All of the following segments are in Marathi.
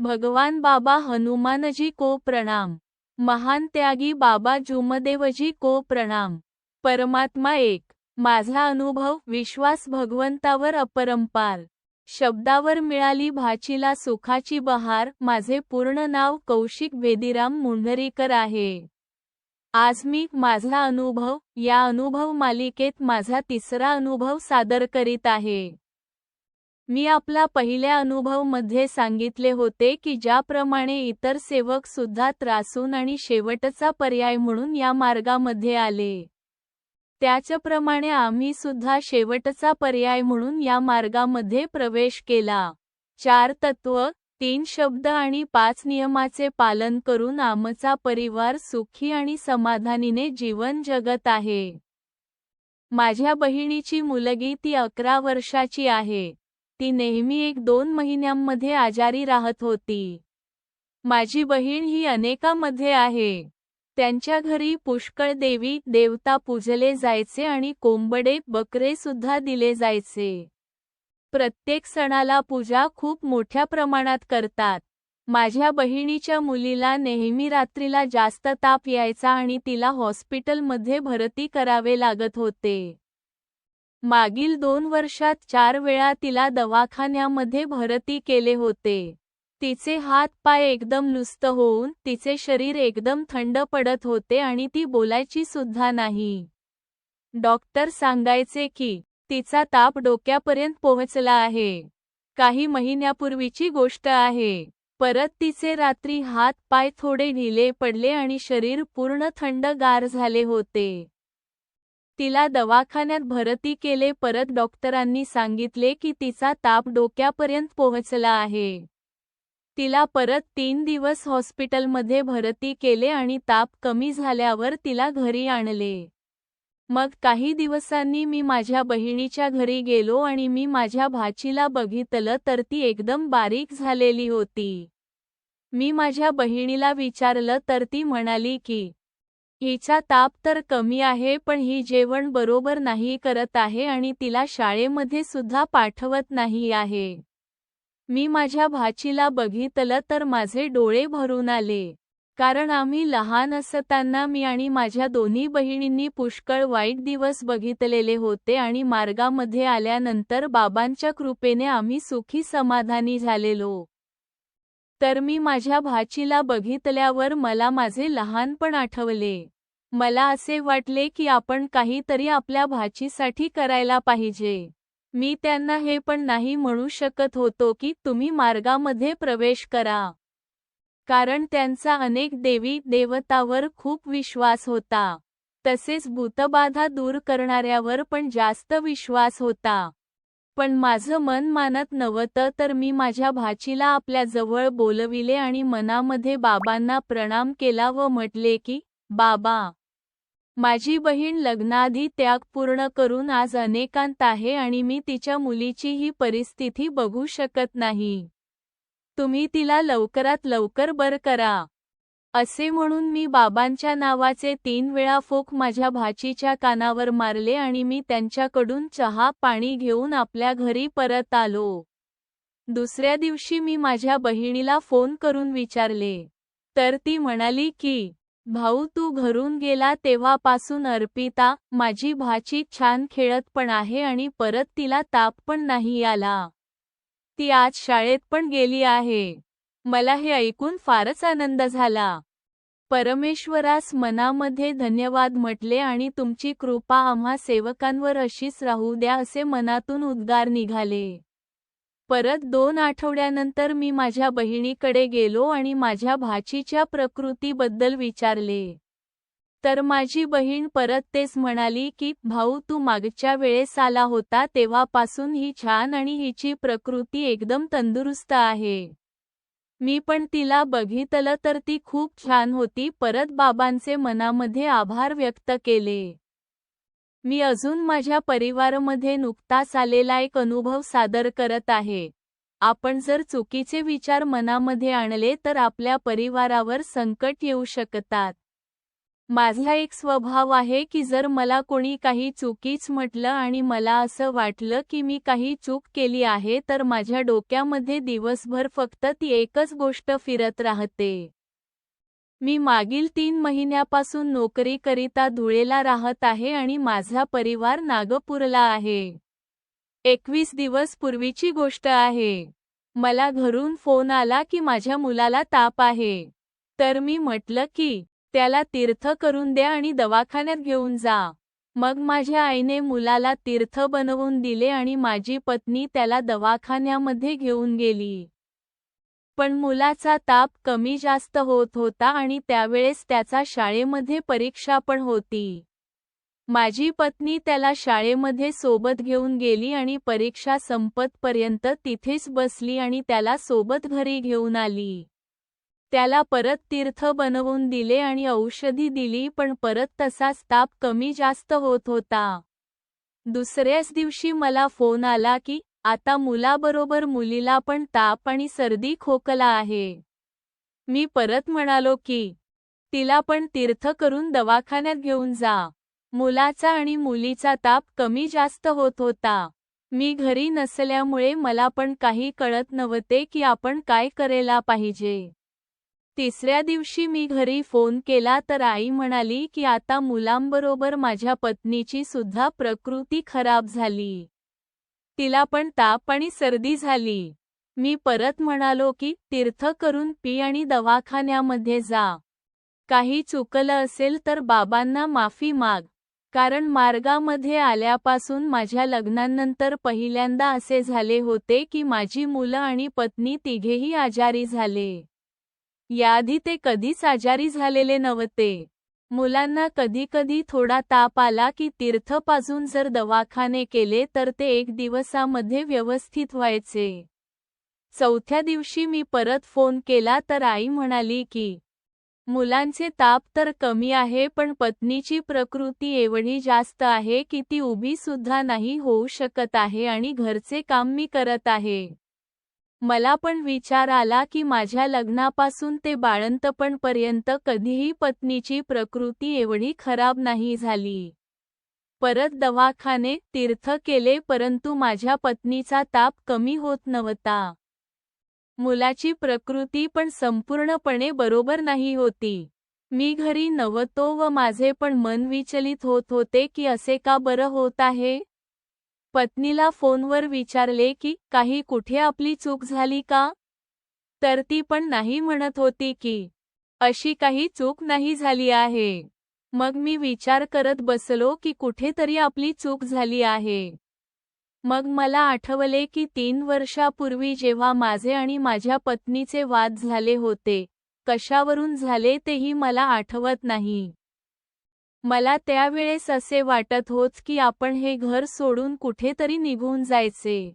भगवान बाबा हनुमानजी को प्रणाम. महान त्यागी बाबा जुमदेवजी को प्रणाम. परमात्मा एक. माझा अनुभव विश्वास भगवंतावर अपरंपार. शब्दावर मिळाली भाचीला सुखाची बहार. माझे पूर्ण नाव कौशिक वेदिराम मुंढरीकर आहे. आज मी माझा अनुभव या अनुभव मालिकेत माझा तिसरा अनुभव सादर करीत आहे. मी आपला पहिल्या अनुभवमध्ये सांगितले होते की ज्याप्रमाणे इतर सेवक सुद्धा त्रासून आणि शेवटचा पर्याय म्हणून या मार्गामध्ये आले. त्याच्याप्रमाणे आम्ही सुद्धा शेवटचा पर्याय म्हणून या मार्गामध्ये प्रवेश केला. चार तत्व तीन शब्द आणि पाच नियमाचे पालन करून आमचा परिवार सुखी आणि समाधानीने जीवन जगत आहे. माझ्या बहिणीची मुलगी ती अकरा वर्षाची आहे. ती नेहमी एक दोन महिन्यांमध्ये आजारी राहत होती. माझी बहीण ही अनेकामध्ये आहे. त्यांच्या घरी पुष्कळ देवी देवता पूजले जायचे आणि कोंबडे बकरे सुद्धा दिले जायचे. प्रत्येक सणाला पूजा खूप मोठ्या प्रमाणात करतात. माझ्या बहिणीच्या मुलीला नेहमी रात्रीला जास्त ताप यायचा आणि तिला हॉस्पिटलमध्ये भरती करावे लागत होते. मागील दोन वर्षात चार वेळा तिला दवाखान्यामध्ये भरती केले होते. तिचे हात पाय एकदम लुस्त होऊन तिचे शरीर एकदम थंड पडत होते आणि ती बोलायची सुद्धा नाही. डॉक्टर सांगायचे की तिचा ताप डोक्यापर्यंत पोहोचला आहे. काही महिन्यापूर्वीची गोष्ट आहे. परत तिचे रात्री हात पाय थोडे ढिले पडले आणि शरीर पूर्ण थंड गार झाले होते. तिला दवाखान्यात भरती केले परत डॉक्टरांनी सांगितले की तिचा ताप डोक्यापर्यंत पोहोचला आहे. तिला परत तीन दिवस हॉस्पिटलमध्ये भरती केले आणि ताप कमी झाल्यावर तिला घरी आणले. मग काही दिवसांनी मी माझ्या बहिणीच्या घरी गेलो आणि मी माझ्या भाचीला बघितलं तर ती एकदम बारीक झालेली होती. मी माझ्या बहिणीला विचारलं तर ती म्हणाली की हिचा ताप तर कमी आहे पण ही जेवण बरोबर नाही करत आहे आणि तिला शाळेमध्ये सुद्धा पाठवत नाही आहे. मी माझ्या भाचीला बघितलं तर माझे डोळे भरून आले. कारण आम्ही लहान असताना मी आणि माझ्या दोन्ही बहिणींनी पुष्कळ वाईट दिवस बघितलेले होते आणि मार्गामध्ये आल्यानंतर बाबांच्या कृपेने आम्ही सुखी समाधानी झालेलो. तर मी माझ्या भाचीला बघितल्यावर मला माझे लहानपण आठवले. मला असे वाटले की आपण काहीतरी आपल्या भाचीसाठी करायला पाहिजे. मी त्यांना हे पण नाही म्हणू शकत होतो की तुम्ही मार्गामध्ये प्रवेश करा. कारण त्यांचा अनेक देवी देवतावर खूप विश्वास होता. तसेच भूतबाधा दूर करणाऱ्यावर पण जास्त विश्वास होता. पण माझं मन मानत नव्हतं तर मी माझ्या भाचीला आपल्या जवळ बोलविले आणि मनामध्ये बाबांना प्रणाम केला व म्हटले की बाबा माझी बहीण लग्नाआधी त्याग पूर्ण करून आज अनेकांत आहे आणि मी तिच्या मुलीची ही परिस्थिती बघू शकत नाही. तुम्ही तिला लवकरात लवकर बर करा. असे म्हणून मी बाबांच्या नावाचे तीन वेळा फोक माझ्या भाचीच्या कानावर मारले आणि मी त्यांच्याकडून चहा पाणी घेऊन आपल्या घरी परत आलो. दुसऱ्या दिवशी मी माझ्या बहिणीला फोन करून विचारले. तर ती म्हणाली की भाऊ तू घरून गेला तेव्हापासून अर्पिता माझी भाची छान खेळत पण आहे आणि परत तिला ताप पण नाही आला. ती आज शाळेत पण गेली आहे. मला हे ऐकून फारच आनंद झाला. परमेश्वरास मनामध्ये धन्यवाद म्हटले आणि तुमची कृपा आम्हा सेवकांवर अशीच राहू द्या असे मनातून उद्गार निघाले. परत दोन आठवड्यानंतर मी माझ्या बहिणीकडे गेलो आणि माझ्या भाचीच्या प्रकृतीबद्दल विचारले. तर माझी बहीण परत तेच म्हणाली की भाऊ तू मागच्या वेळेस आला होता तेव्हापासून ही छान आणि हिची प्रकृती एकदम तंदुरुस्त आहे. मी पण तिला बघितलं तर ती खूप छान होती. परत बाबांचे मनामध्ये आभार व्यक्त केले. मी अजून माझ्या परिवारामध्ये नुकताच आलेला एक अनुभव सादर करत आहे. आपण जर चुकीचे विचार मनामध्ये आणले तर आपल्या परिवारावर संकट येऊ शकतात. माझा एक स्वभाव आहे की जर मला कोणी काही चुकीच म्हटलं आणि मला असं वाटलं की मी काही चूक केली आहे तर माझ्या डोक्यामध्ये दिवसभर फक्त ती एकच गोष्ट फिरत राहते. मी मागील तीन महिन्यापासून नोकरीकरिता धुळेला राहत आहे आणि माझा परिवार नागपूरला आहे. एकवीस दिवस पूर्वीची गोष्ट आहे. मला घरून फोन आला की माझ्या मुलाला ताप आहे. तर मी म्हटलं की त्याला तीर्थ करून द्या आणि दवाखान्यात घेऊन जा. मग माझ्या आईने मुलाला तीर्थ बनवून दिले आणि माझी पत्नी त्याला दवाखान्यामध्ये घेऊन गेली. पण मुलाचा ताप कमी जास्त होत होता आणि त्यावेळेस त्याचा शाळेमध्ये परीक्षा पण होती. माझी पत्नी त्याला शाळेमध्ये सोबत घेऊन गेली आणि परीक्षा संपतपर्यंत तिथेच बसली आणि त्याला सोबत घरी घेऊन आली. त्याला परत तीर्थ बनवून दिले आणि औषधी दिली पण परत तसाच ताप कमी जास्त होत होता. दुसऱ्याच दिवशी मला फोन आला की आता मुलाबरोबर मुलीला पण ताप आणि सर्दी खोकला आहे. मी परत म्हणालो की तिला पण तीर्थ करून दवाखान्यात घेऊन जा. मुलाचा आणि मुलीचा ताप कमी जास्त होत होता. मी घरी नसल्यामुळे मला पण काही कळत नव्हते की आपण काय करायला पाहिजे. तिसऱ्या दिवशी मी घरी फोन केला तर आई म्हणाली की आता मुलांबरोबर माझ्या पत्नीची सुद्धा प्रकृती खराब झाली. तिला पण ताप आणि सर्दी झाली. मी परत म्हणालो की तीर्थ करून पी आणि दवाखान्यामध्ये जा. काही चुकलं असेल तर बाबांना माफी माग. कारण मार्गामध्ये आल्यापासून माझ्या लग्नानंतर पहिल्यांदा असे झाले होते की माझी मुलं आणि पत्नी तिघेही आजारी झाले. याआधी ते कधीच आजारी झालेले नव्हते. मुलांना कधी कधी थोडा ताप आला की तीर्थ पाजून जर दवाखाने केले तर ते एक दिवसामध्ये व्यवस्थित व्हायचे. चौथ्या दिवशी मी परत फोन केला तर आई म्हणाली की मुलांचे ताप तर कमी आहे पण पत्नीची प्रकृती एवढी जास्त आहे की ती उभी सुद्धा नाही होऊ शकत आहे आणि घरचे काम मी करत आहे. मला पण विचार आला की माझ्या लग्नापासून ते बाळंतपणपर्यंत कधीही पत्नीची प्रकृती एवढी खराब नाही झाली. परत दवाखाने तीर्थ केले परंतु माझ्या पत्नीचा ताप कमी होत नव्हता. मुलाची प्रकृती पण संपूर्णपणे बरोबर नाही होती. मी घरी नव्हतो व माझे पण मन विचलित होत होते की असे का बरं होत आहे? पत्नीला फोनवर विचारले की काही कुठे आपली चूक झाली का? तर ती पण नाही म्हणत होती की अशी काही चूक नाही झाली आहे. मग मी विचार करत बसलो की कुठेतरी आपली चूक झाली आहे. मग मला आठवले की तीन वर्षापूर्वी जेव्हा माझे आणि माझ्या पत्नीचे वाद झाले होते कशावरून झाले तेही मला आठवत नाही. मला त्यावेळेस असे वाटत होत की आपण हे घर सोडून कुठेतरी निघून जायचे.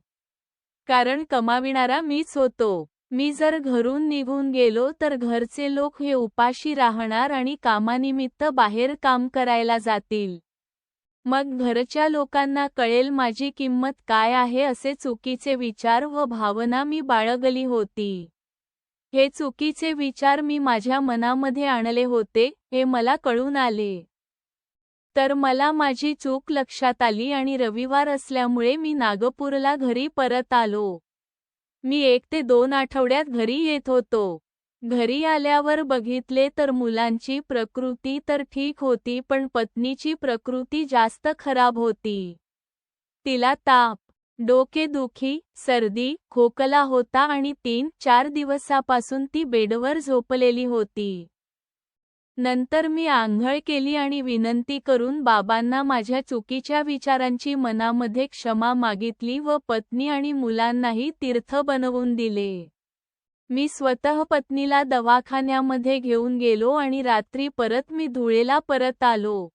कारण कमाविणारा मीच होतो. मी जर घरून निघून गेलो तर घरचे लोक हे उपाशी राहणार आणि कामानिमित्त बाहेर काम करायला जातील. मग घरच्या लोकांना कळेल माझी किंमत काय आहे असे चुकीचे विचार व भावना मी बाळगली होती. हे चुकीचे विचार मी माझ्या मनामध्ये आणले होते हे मला कळून आले. तर मला माझी चूक लक्षात आली आणि रविवार असल्यामुळे मी नागपूरला घरी परत आलो. मी एक ते दोन आठवड्यात घरी येत होतो. घरी आल्यावर बघितले तर मुलांची प्रकृती तर ठीक होती पण पत्नीची प्रकृती जास्त खराब होती. तिला ताप डोकेदुखी सर्दी खोकला होता आणि तीन चार दिवसापासून ती बेडवर झोपलेली होती. नंतर मी आंघळ केली आणि विनंती करून बाबांना माझ्या चुकीच्या विचारांची मनामध्ये क्षमा मागितली व पत्नी आणि मुलांनाही तीर्थ बनवून दिले. मी स्वतः पत्नीला दवाखान्यामध्ये घेऊन गेलो आणि रात्री परत मी धुळेला परत आलो.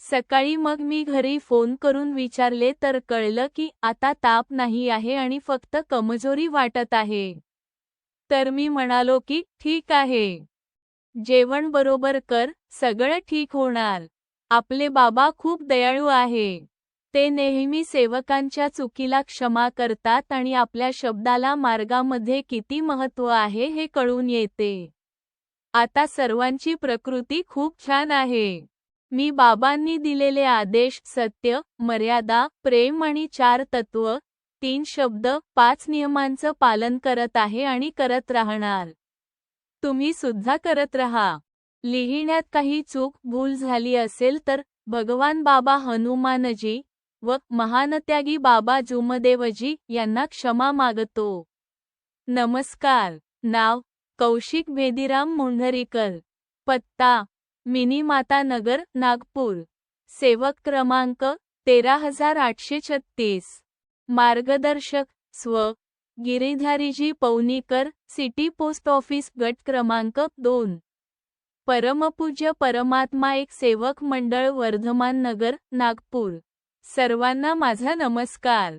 सकाळी मग मी घरी फोन करून विचारले तर कळलं की आता ताप नाही आहे आणि फक्त कमजोरी वाटत आहे. तर मी म्हणालो की ठीक आहे. जेवण बरोबर कर सगळं ठीक होणार. आपले बाबा खूप दयाळू आहे. ते नेहमी सेवकांच्या चुकीला क्षमा करतात आणि आपल्या शब्दाला मार्गामध्ये किती महत्त्व आहे हे कळून येते. आता सर्वांची प्रकृती खूप छान आहे. मी बाबांनी दिलेले आदेश सत्य मर्यादा प्रेम आणि चार तत्व तीन शब्द पाच नियमांचं पालन करत आहे आणि करत राहणार. तुम्ही सुद्धा करत राहा. लिहिण्यात काही चूक भूल झाली असेल तर भगवान बाबा हनुमानजी व महानत्यागी बाबा जुमदेवजी यांना क्षमा मागतो. नमस्कार. नाव कौशिक भेदीराम मुंढरीकर. पत्ता मिनी माता नगर नागपूर. सेवक क्रमांक तेरा हजार आठशे छत्तीस. मार्गदर्शक स्व Giridhariji Paunikar city post office गट क्रमांक दोन. परमपूज्य परमात्मा एक सेवक मंडळ वर्धमान नगर नागपूर. सर्वांना माझा नमस्कार.